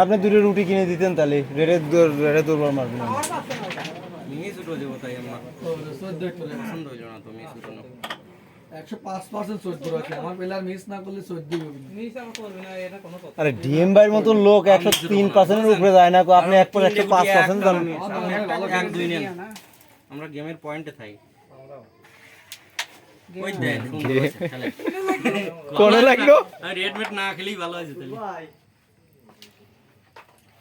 আপনি দুটো রুটি কিনে দিতেন তাহলে। রেডে রেডে দুর্বল মারবেন। মিনি ছোট দেবো তাই আমার। পছন্দ হইল না তো আরে ডিএম ভাইয়ের মতন লোক একশো তিন পার্সেন্টের উপরে যায় না আপনি এক একশো পাঁচ পার্সেন্ট জানেন সামনে একটা এক দুই নেন আমরা গেমের পয়েন্টে খেলেন। কোনে লাগল? আর রেড মেট না খেলেই ভালো হয়েছে তাহলে।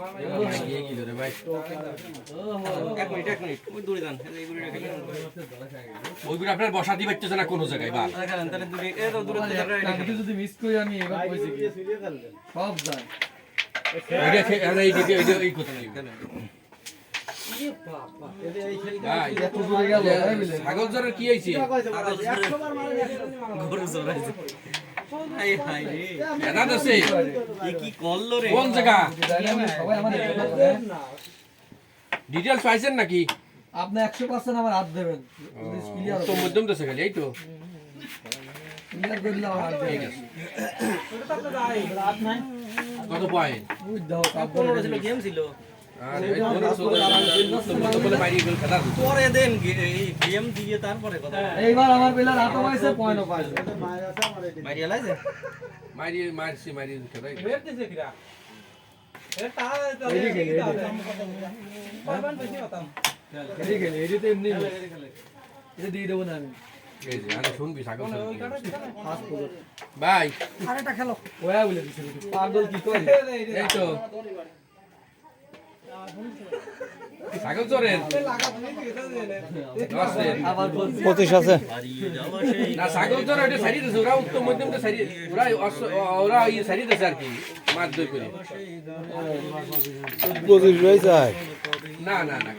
হ্যাঁ ওটা দিয়ে আপনার পারতেছে না কোনো জায়গায় বা যদি মিস করি আমি এবার সব যায় এই কি হয়েছে কোন জায়গা। ডিটেলস পাইছেন নাকি? আপনি একশো পার্সেন্ট আমার হাত দেবেন। তো মধ্যম দেশে খালি এই তো। কত পয়েন্ট গেম ছিল। আরে এই পনেরো ষোলো তো মধ্যম বলে বাইরে গেল খেলা পরে দেন গেম দিয়ে তারপরে কথা এইবার আমার পেলার হাত পাইছে পয়েন্টও পাইছে বাইরে এলাইছে মারি মারছি মারি খেলা এদিকে এদিকে এদিকে এদিকে এমনি এটা দিয়ে দেবো না আমি এই যে আরে শুনবি ছাগল শুনবি। ফার্স্ট পর্যন্ত ভাই ওয়া বলে দিছে পাগল কি করে এই তো পঁচিশ আছে। না ছাগল জ্বর ওইটা সারিয়ে দিয়েছে ওরা উত্তম মধ্যমটা সারিয়ে ওরা ওরা ইয়ে সারিয়ে দিয়েছে আর কি মাছ দই করে। পঁচিশ রয়েছে না না না